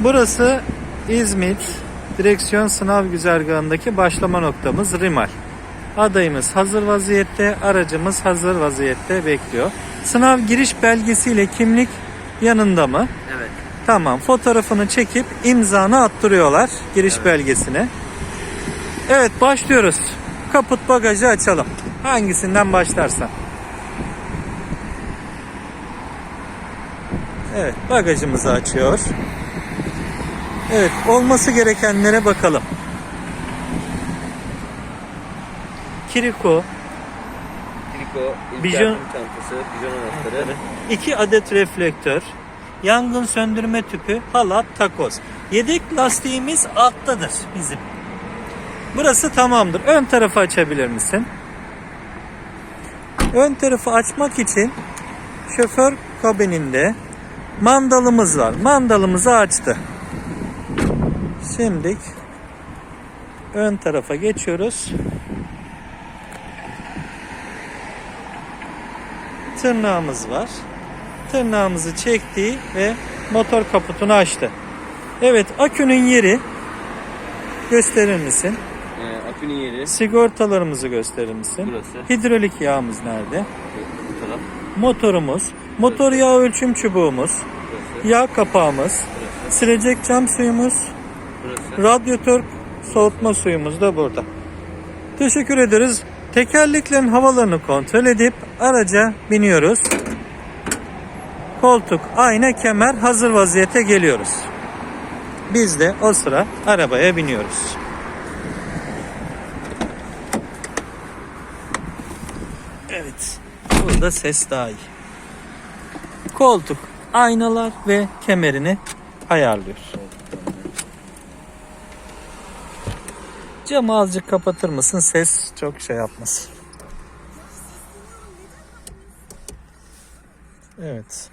Burası İzmit direksiyon sınav güzergahındaki başlama noktamız Rimal. Adayımız hazır vaziyette, aracımız hazır vaziyette bekliyor. Sınav giriş belgesiyle kimlik yanında mı? Evet. Tamam. Fotoğrafını çekip imzanı attırıyorlar giriş belgesine. Evet başlıyoruz. Kaput bagajı açalım. Hangisinden başlarsan. Evet bagajımızı açıyor. Evet olması gerekenlere bakalım. Kiriko, ilk Bijon- yardım çantası, bijon anahtarı. 2 adet reflektör, yangın söndürme tüpü, halat, takoz. Yedek lastiğimiz alttadır bizim. Burası tamamdır. Ön tarafı açabilir misin? Ön tarafı açmak için şoför kabininde mandalımız var. Mandalımızı açtı. Şimdi ön tarafa geçiyoruz. tırnağımız var. Tırnağımızı çekti ve motor kaputunu açtı. Evet akünün yeri gösterir misin? Ee, akünün yeri Sigortalarımızı gösterir misin? burası. Hidrolik yağımız nerede? Bu taraf. Motorumuz, motor yağ ölçüm çubuğumuz, Burası. yağ kapağımız, Burası. silecek cam suyumuz, Burası. radyatör soğutma suyumuz da burada. Teşekkür ederiz. Tekerleklerin havalarını kontrol edip araca biniyoruz. Koltuk, ayna, kemer hazır vaziyete geliyoruz. Biz de o sıra arabaya biniyoruz. Evet. Burada ses daha iyi. Koltuk, aynalar ve kemerini ayarlıyor. Camı azıcık kapatır mısın? Ses çok şey yapmasın. Evet.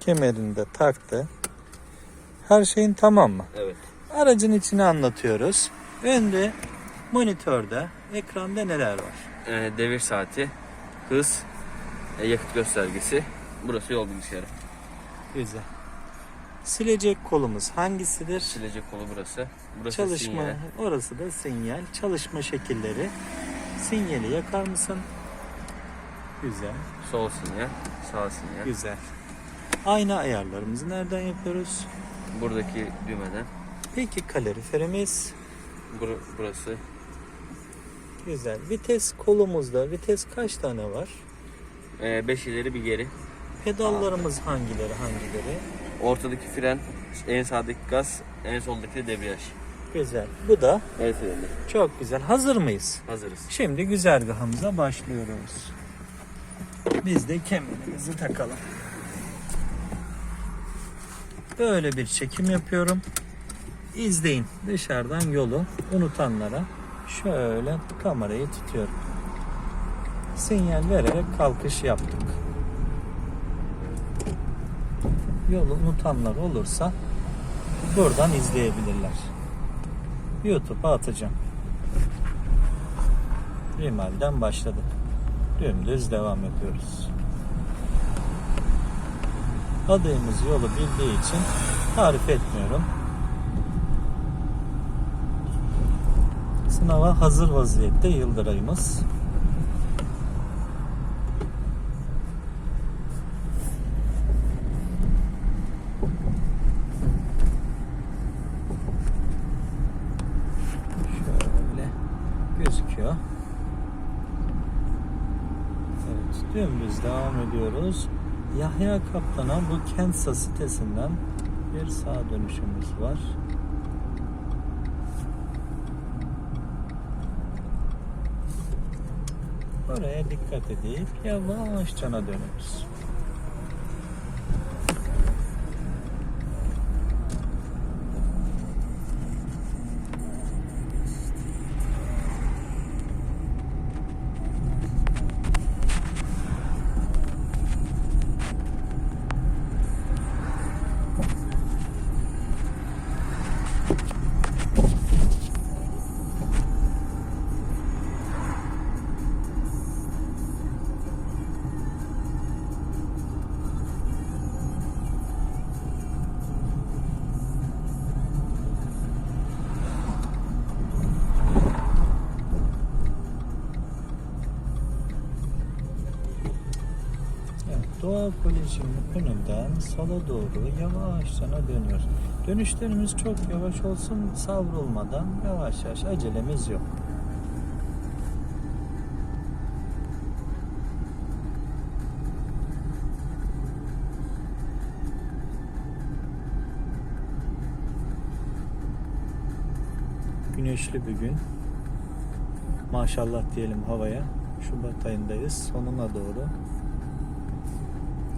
Kemerini de taktı. Her şeyin tamam mı? Evet. Aracın içini anlatıyoruz. Önde monitörde, ekranda neler var? Ee, devir saati, hız, e, yakıt göstergesi. Burası yol bilgisayarı. Güzel. Silecek kolumuz hangisidir? Silecek kolu burası. Burası Çalışma, sinyali. orası da sinyal. Çalışma şekilleri. Sinyali yakar mısın? Güzel, Sol sinyal, sağ sinyal. güzel. Ayna ayarlarımızı nereden yapıyoruz? Buradaki düğmeden. Peki kaloriferimiz Bur- burası güzel. Vites kolumuzda vites kaç tane var? 5 ileri bir geri. Pedallarımız hangileri hangileri? Ortadaki fren, en sağdaki gaz, en soldaki de debriyaj. Güzel. Bu da El freni. çok güzel. Hazır mıyız? Hazırız. Şimdi güzergahımıza başlıyoruz. Biz de kemerimizi takalım. Böyle bir çekim yapıyorum. İzleyin dışarıdan yolu unutanlara şöyle kamerayı tutuyorum. Sinyal vererek kalkış yaptık. Yolu unutanlar olursa buradan izleyebilirler. YouTube'a atacağım. Rimal'den başladık. Dümdüz devam ediyoruz. Adayımız yolu bildiği için tarif etmiyorum. Sınava hazır vaziyette Yıldıray'ımız. Şöyle gözüküyor. Evet, dümdüz devam ediyoruz. Kaptan'a bu Kensa sitesinden bir sağ dönüşümüz var. Oraya dikkat edip yavaşça dönüyoruz. Doğa Koleji'nin önünden sola doğru yavaşça dönüyoruz. Dönüşlerimiz çok yavaş olsun, savrulmadan yavaş yavaş acelemiz yok. Güneşli bir gün. Maşallah diyelim havaya. Şubat ayındayız. Sonuna doğru.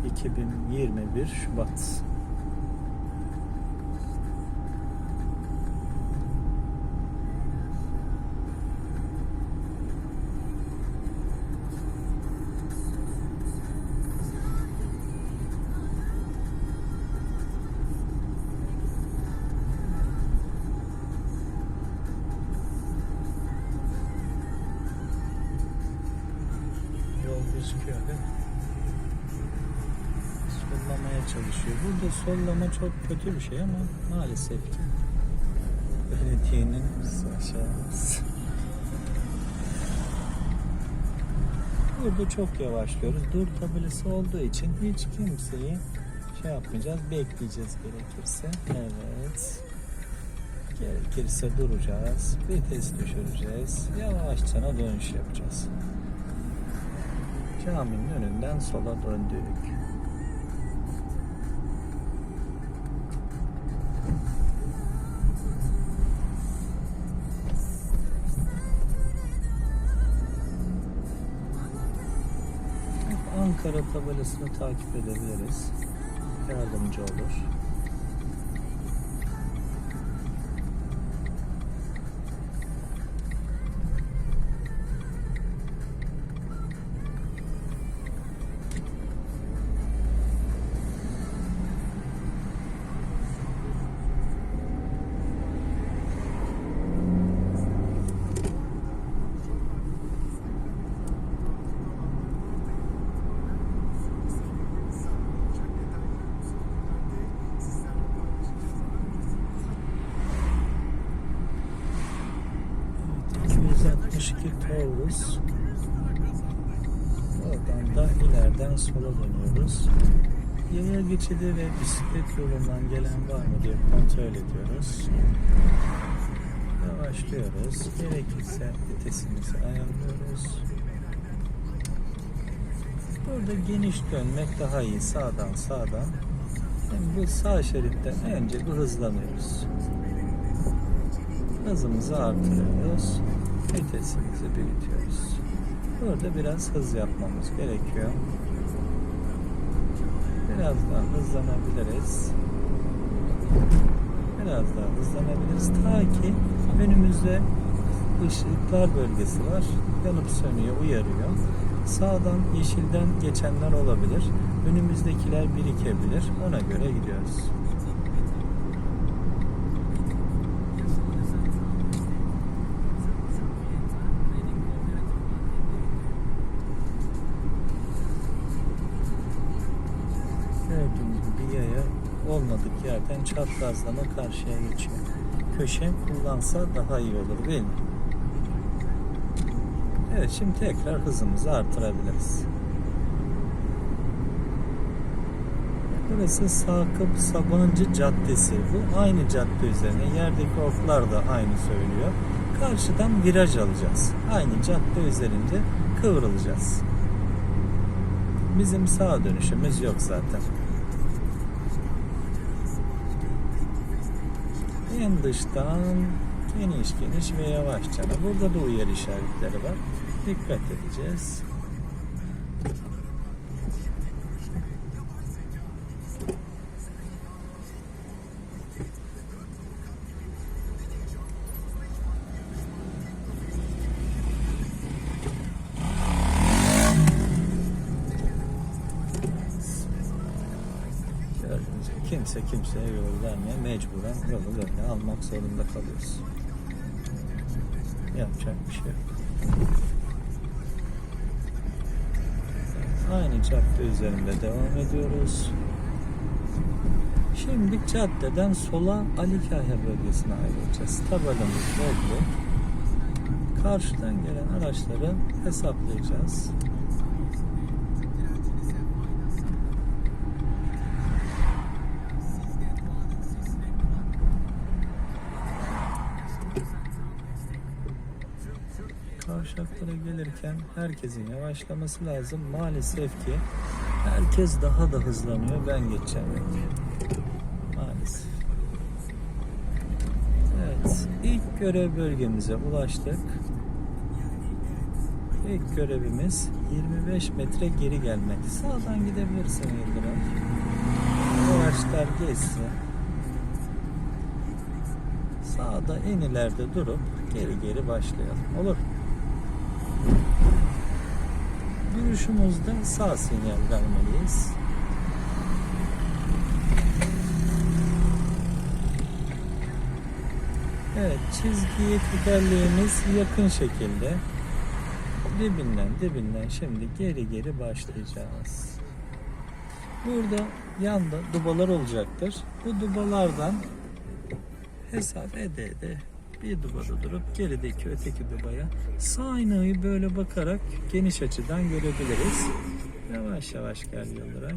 2021 Şubat. Burada sollama çok kötü bir şey ama maalesef ki belediyenin. Burada çok yavaşlıyoruz. Dur tabelası olduğu için hiç kimseyi şey yapmayacağız. Bekleyeceğiz gerekirse. Evet. Gerekirse duracağız. Vites düşüreceğiz. Yavaşça dönüş yapacağız. Caminin önünden sola döndük. Ankara tabelasını takip edebiliriz. Yardımcı olur. Taurus. Oradan da ileriden sola dönüyoruz. Yaya geçidi ve bisiklet yolundan gelen var mı diye kontrol ediyoruz. Yavaşlıyoruz. Gerekirse vitesimizi ayarlıyoruz. Burada geniş dönmek daha iyi. Sağdan sağdan. Hem bu sağ şeritten önce bir hızlanıyoruz. Hızımızı artırıyoruz. Vitesimizi büyütüyoruz. Burada biraz hız yapmamız gerekiyor. Biraz daha hızlanabiliriz. Biraz daha hızlanabiliriz. Ta ki önümüzde ışıklar bölgesi var. Yanıp sönüyor, uyarıyor. Sağdan yeşilden geçenler olabilir. Önümüzdekiler birikebilir. Ona göre gidiyoruz. Yerden çaprazlama karşıya geçiyor. Köşe kullansa daha iyi olur değil mi? Evet şimdi tekrar hızımızı artırabiliriz. Burası Sakıp Sabancı Caddesi. Bu aynı cadde üzerine. Yerdeki oklar da aynı söylüyor. Karşıdan viraj alacağız. Aynı cadde üzerinde kıvrılacağız. Bizim sağ dönüşümüz yok zaten. En dıştan geniş geniş ve yavaşça. Burada da uyarı işaretleri var. Dikkat edeceğiz. Kimseye yol vermiyor. Mecburen yolu böyle almak zorunda kalıyoruz. Yapacak bir şey yok. Aynı cadde üzerinde devam ediyoruz. Şimdi caddeden sola Ali Kahya bölgesine ayrılacağız. Tabelamız belli. Karşıdan gelen araçları hesaplayacağız. Gelirken herkesin yavaşlaması lazım. Maalesef ki herkes daha da hızlanıyor. Ben geçeceğim. Maalesef. Evet, ilk görev bölgemize ulaştık. İlk görevimiz 25 metre geri gelmek. Sağdan gidebilirsin Yıldıray. Araçlar geçsin. Sağda en ileride durup geri geri başlayalım. Olur. Duruşumuzda sağ sinyal vermeliyiz. Evet, çizgiyi tekerleğimiz yakın şekilde dibinden dibinden şimdi geri geri başlayacağız. Burada yanda dubalar olacaktır. Bu dubalardan hesap ede ede bir dubada durup gerideki öteki dubaya sağ aynayı böyle bakarak geniş açıdan görebiliriz. Yavaş yavaş gel Yıldıray.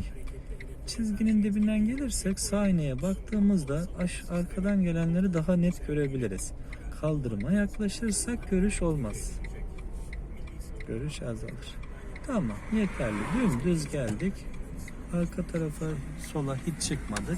Çizginin dibinden gelirsek sağ aynaya baktığımızda aş arkadan gelenleri daha net görebiliriz. Kaldırıma yaklaşırsak görüş olmaz. Görüş azalır. Tamam yeterli. Dümdüz geldik. Arka tarafa sola hiç çıkmadık.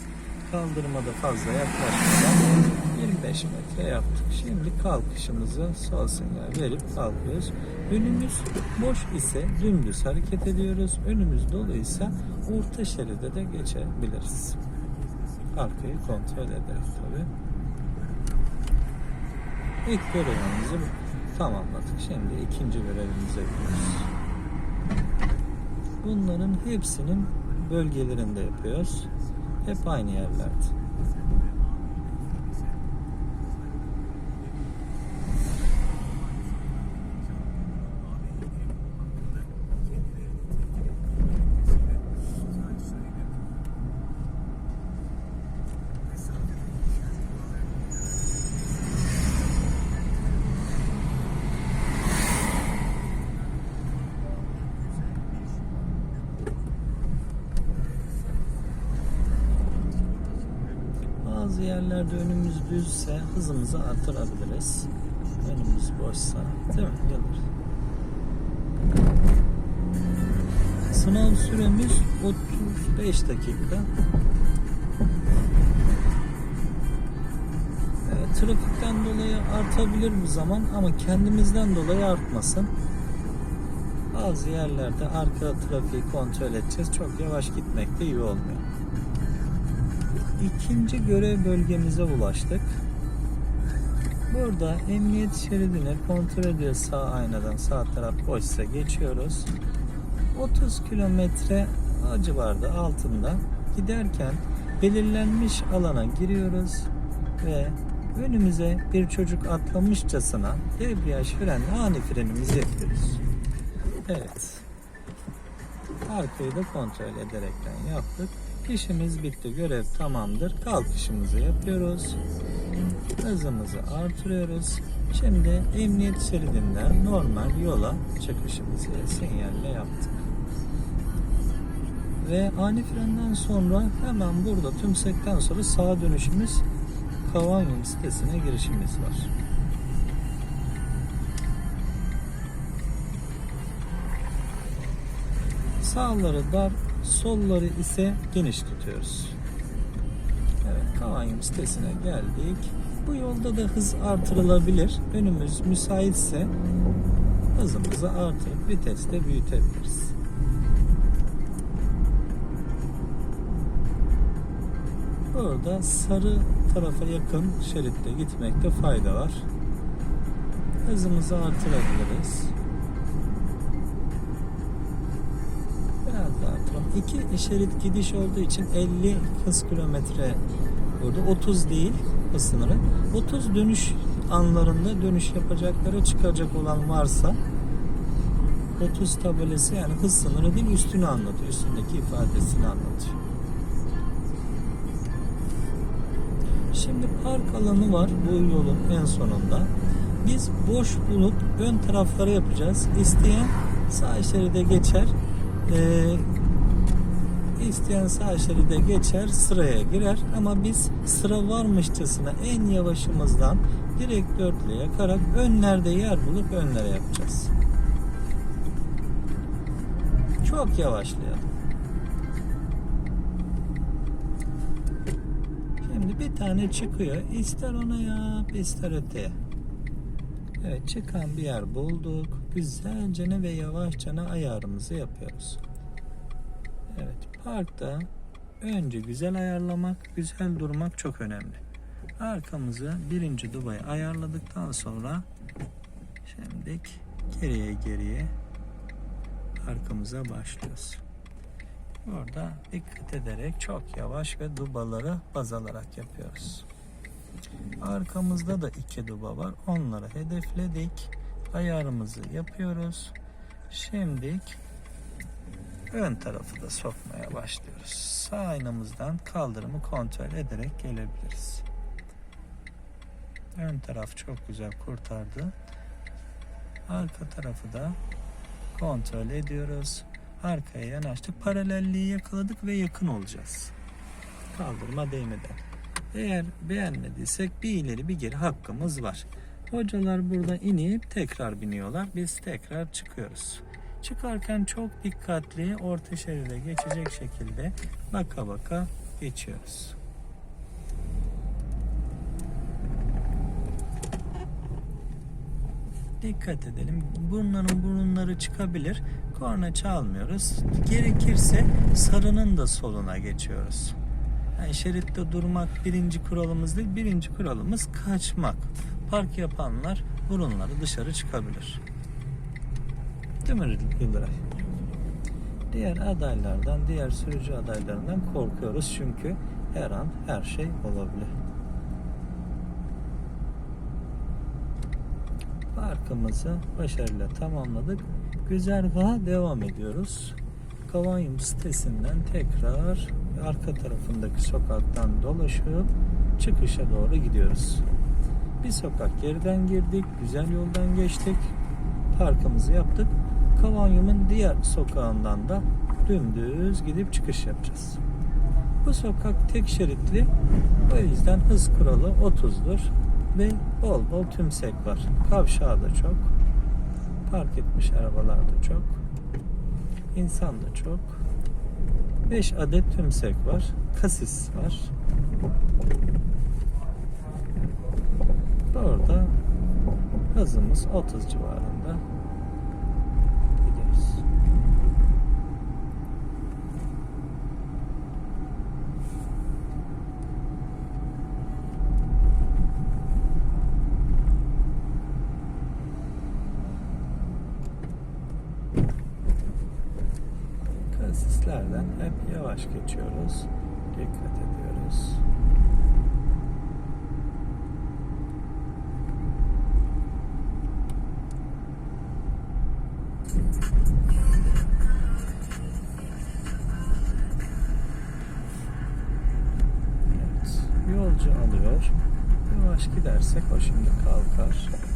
Kaldırmada fazla yaklaşmadan 25 metre yaptık. Şimdi kalkışımızı sol sinyal verip kalkıyoruz. Önümüz boş ise dümdüz hareket ediyoruz. Önümüz doluysa orta şeride de geçebiliriz. Arkayı kontrol ederek tabi. İlk görevimizi tamamladık. Şimdi ikinci görevimize gidiyoruz. Bunların hepsinin bölgelerinde yapıyoruz. Hep aynı yerlerde. Bazı yerlerde önümüz düzse hızımızı artırabiliriz. Önümüz boşsa. Değil mi? Gelir. Sınav süremiz 35 dakika. Evet, trafikten dolayı artabilir bu zaman ama kendimizden dolayı artmasın. Bazı yerlerde arka trafiği kontrol edeceğiz. Çok yavaş gitmek de iyi olmuyor. İkinci görev bölgemize ulaştık. Burada emniyet şeridini kontrol ediyoruz sağ aynadan. Sağ taraf boşsa geçiyoruz. 30 kilometre civarda altında giderken belirlenmiş alana giriyoruz ve önümüze bir çocuk atlamışçasına debriyaj frenle ani frenimizi yapıyoruz. Evet. Arkayı da kontrol ederekten yaptık. İşimiz bitti. Görev tamamdır. Kalkışımızı yapıyoruz. Hızımızı artırıyoruz. Şimdi emniyet şeridinden normal yola çıkışımızı sinyalle yaptık. Ve ani frenden sonra hemen burada tümsekten sonra sağa dönüşümüz Kavanyum sitesine girişimiz var. Sağları dar, solları ise geniş tutuyoruz. Evet, Kavanyum sitesine geldik. Bu yolda da hız artırılabilir. Önümüz müsaitse hızımızı artırıp vites de büyütebiliriz. Burada sarı tarafa yakın şeritte gitmekte fayda var. Hızımızı artırabiliriz. İki şerit gidiş olduğu için 50 hız kilometre burada 30 değil hız sınırı. 30 dönüş anlarında dönüş yapacakları çıkacak olan varsa 30 tabelası yani hız sınırı değil üstünü anlatıyor. Üstündeki ifadesini anlatıyor. Şimdi park alanı var bu yolun en sonunda. Biz boş bulup ön tarafları yapacağız. İsteyen sağ şeride geçer. Ee, isteyen sağ şeride geçer sıraya girer ama biz sıra varmışçasına en yavaşımızdan direkt dörtlüye yakarak önlerde yer bulup önlere yapacağız. Çok yavaşlayalım. Şimdi bir tane çıkıyor. İster ona yap, ister öteye. Evet çıkan bir yer bulduk. Güzelce ve yavaşça ayarımızı yapıyoruz. Evet parkta önce güzel ayarlamak, güzel durmak çok önemli. Arkamızı birinci dubayı ayarladıktan sonra şimdilik geriye geriye arkamıza başlıyoruz. Burada dikkat ederek çok yavaş ve dubaları baz alarak yapıyoruz. Arkamızda da iki duba var. Onları hedefledik. Ayarımızı yapıyoruz. Şimdilik ön tarafı da sokmaya başlıyoruz. Sağ aynamızdan kaldırımı kontrol ederek gelebiliriz. Ön taraf çok güzel kurtardı. Arka tarafı da kontrol ediyoruz. Arkaya yanaştık. Paralelliği yakaladık ve yakın olacağız. Kaldırma değmeden. Eğer beğenmediysek bir ileri bir geri hakkımız var. Hocalar burada inip tekrar biniyorlar. Biz tekrar çıkıyoruz. Çıkarken çok dikkatli orta şeride geçecek şekilde baka baka geçiyoruz. Dikkat edelim. Bunların burunları çıkabilir. Korna çalmıyoruz. Gerekirse sarının da soluna geçiyoruz. Yani şeritte durmak birinci kuralımız değil. Birinci kuralımız kaçmak. Park yapanlar burunları dışarı çıkabilir. Değil mi Yıldıray? Diğer adaylardan, diğer sürücü adaylarından korkuyoruz çünkü her an her şey olabilir. Parkımızı başarıyla tamamladık. Güzergaha devam ediyoruz. Kavanyum sitesinden tekrar arka tarafındaki sokaktan dolaşıp çıkışa doğru gidiyoruz. Bir sokak geriden girdik, güzel yoldan geçtik, parkımızı yaptık. Kavanyum'un diğer sokağından da dümdüz gidip çıkış yapacağız. Bu sokak tek şeritli, o yüzden hız kuralı 30'dur ve bol bol tümsek var. Kavşağı da çok, park etmiş arabalar da çok, insan da çok. 5 adet tümsek var. Kasis var. Orada hızımız 30 civarında. Gidiyoruz. Kasislerden hep yavaş geçiyoruz. Dikkat ediyoruz. Evet, yolcu alıyor. Yavaş gidersek o şimdi kalkar.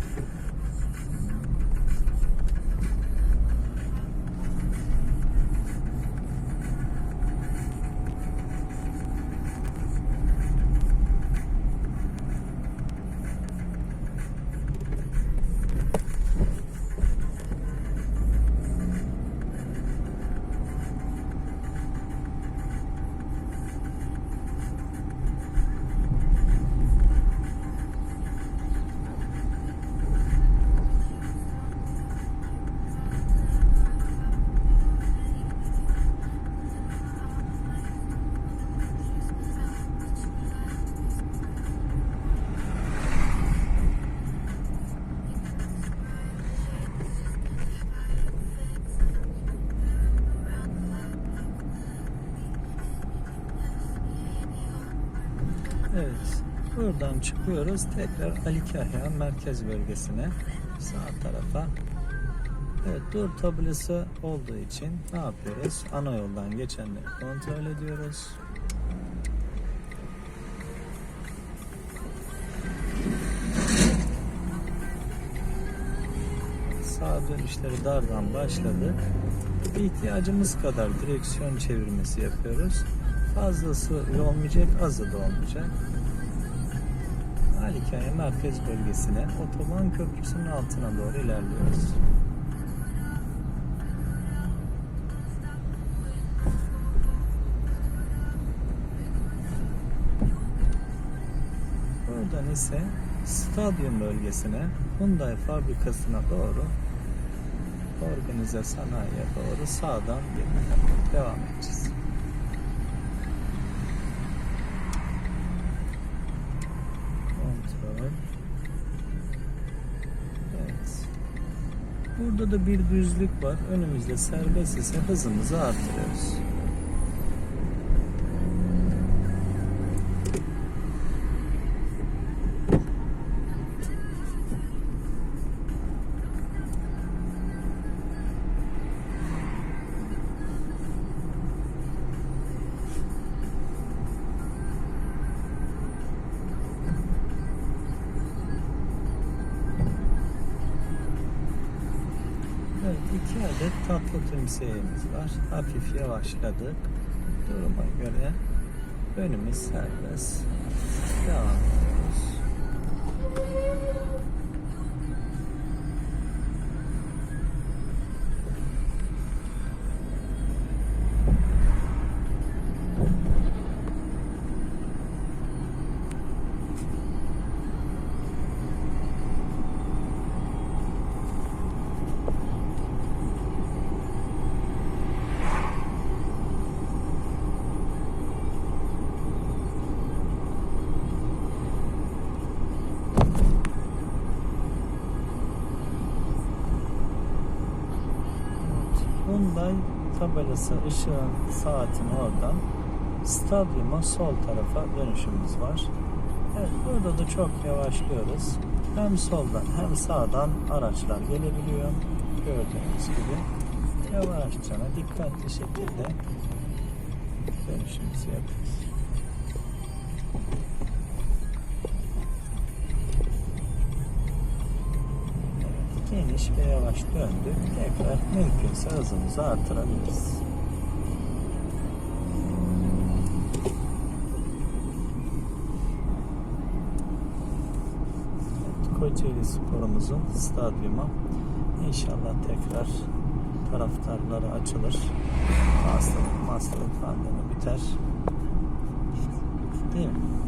Buradan çıkıyoruz. Tekrar Ali merkez bölgesine. Sağ tarafa. Evet dur tablosu olduğu için ne yapıyoruz? Ana yoldan geçenleri kontrol ediyoruz. Sağ dönüşleri dardan başladık. İhtiyacımız kadar direksiyon çevirmesi yapıyoruz. Fazlası olmayacak, azı da olmayacak. Malikaya merkez bölgesine otoban köprüsünün altına doğru ilerliyoruz. Buradan ise stadyum bölgesine Hyundai fabrikasına doğru organize sanayiye doğru sağdan devam edeceğiz. Burada da bir düzlük var. Önümüzde serbest ise hızımızı artırıyoruz. Tümseyimiz var. Hafif yavaşladık. Duruma göre önümüz serbest. Devam tabelası ışığın saatin oradan stadyuma sol tarafa dönüşümüz var. Evet burada da çok yavaşlıyoruz. Hem soldan hem sağdan araçlar gelebiliyor. Gördüğünüz gibi. Yavaşça dikkatli şekilde dönüşümüzü yapıyoruz. Geniş ve yavaş döndük. Tekrar mümkünse hızımızı artırabiliriz. Kocaeli sporumuzun stadyumu inşallah tekrar taraftarlara açılır. Hastalık, hastalık pandemi biter. Değil mi?